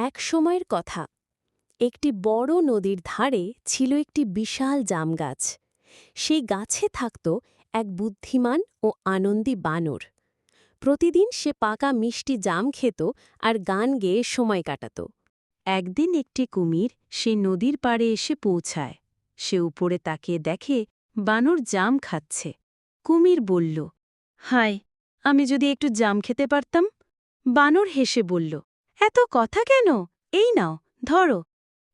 এক সময়ের কথা। একটি বড় নদীর ধারে ছিল একটি বিশাল জাম গাছ সেই গাছে থাকত এক বুদ্ধিমান ও আনন্দী বানর। প্রতিদিন সে পাকা মিষ্টি জাম খেত আর গান গেয়ে সময় কাটাত। একদিন একটি কুমির সে নদীর পাড়ে এসে পৌঁছায়। সে উপরে তাকিয়ে দেখে বানর জাম খাচ্ছে। কুমির বলল, হায়, আমি যদি একটু জাম খেতে পারতাম? বানর হেসে বলল এত কথা কেন? এই নাও, ধরো।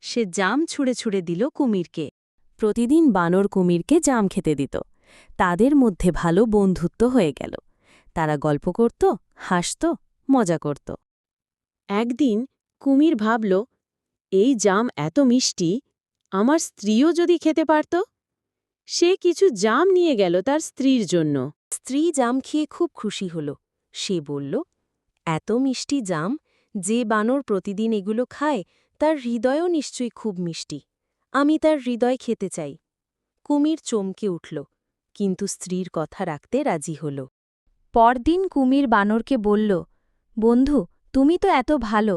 সে জাম ছুঁড়ে ছুঁড়ে দিল কুমিরকে। প্রতিদিন বানর কুমিরকে জাম খেতে দিত। তাদের মধ্যে ভালো বন্ধুত্ব হয়ে গেল। তারা গল্প করত, হাসত, মজা করত। একদিন কুমির ভাবল, এই জাম এত মিষ্টি, আমার স্ত্রীও যদি খেতে পারত? সে কিছু জাম নিয়ে গেল তার স্ত্রীর জন্য। স্ত্রী জাম খেয়ে খুব খুশি হল। সে বলল, এত মিষ্টি জাম যে বানর প্রতিদিন এগুলো খায়, তার হৃদয়ও নিশ্চয়ই খুব মিষ্টি। আমি তার হৃদয় খেতে চাই। কুমির চমকে উঠল, কিন্তু স্ত্রীর কথা রাখতে রাজি হল। পরদিন কুমির বানরকে বলল, বন্ধু, তুমি তো এত ভালো।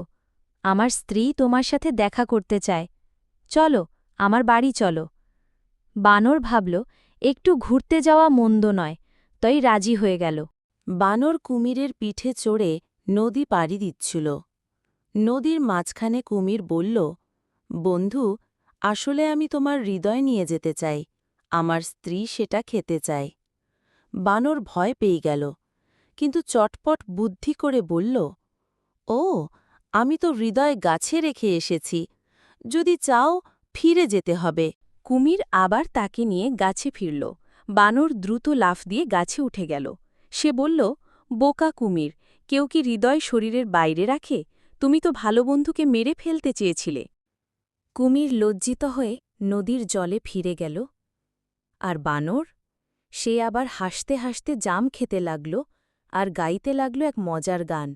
আমার স্ত্রী তোমার সাথে দেখা করতে চায়। চলো, আমার বাড়ি চলো। বানর ভাবল, একটু ঘুরতে যাওয়া মন্দ নয়। তাই রাজি হয়ে গেল। বানর কুমিরের পিঠে চড়ে নদী পাড়ি দিচ্ছিল। নদীর মাঝখানে কুমির বলল, বন্ধু, আসলে আমি তোমার হৃদয় নিয়ে যেতে চাই। আমার স্ত্রী সেটা খেতে চায়। বানর ভয় পেয়ে গেল, কিন্তু চটপট বুদ্ধি করে বলল, ও, আমি তো হৃদয় গাছে রেখে এসেছি। যদি চাও, ফিরে যেতে হবে। কুমির আবার তাকে নিয়ে গাছে ফিরল। বানর দ্রুত লাফ দিয়ে গাছে উঠে গেল। সে বলল, বোকা কুমির, কেউ কি হৃদয় শরীরের বাইরে রাখে? তুমি তো ভালো বন্ধুকে মেরে ফেলতে চেয়েছিলে। কুমির লজ্জিত হয়ে নদীর জলে ফিরে গেল। আর বানর? সে আবার হাসতে হাসতে জাম খেতে লাগল আর গাইতে লাগল এক মজার গান।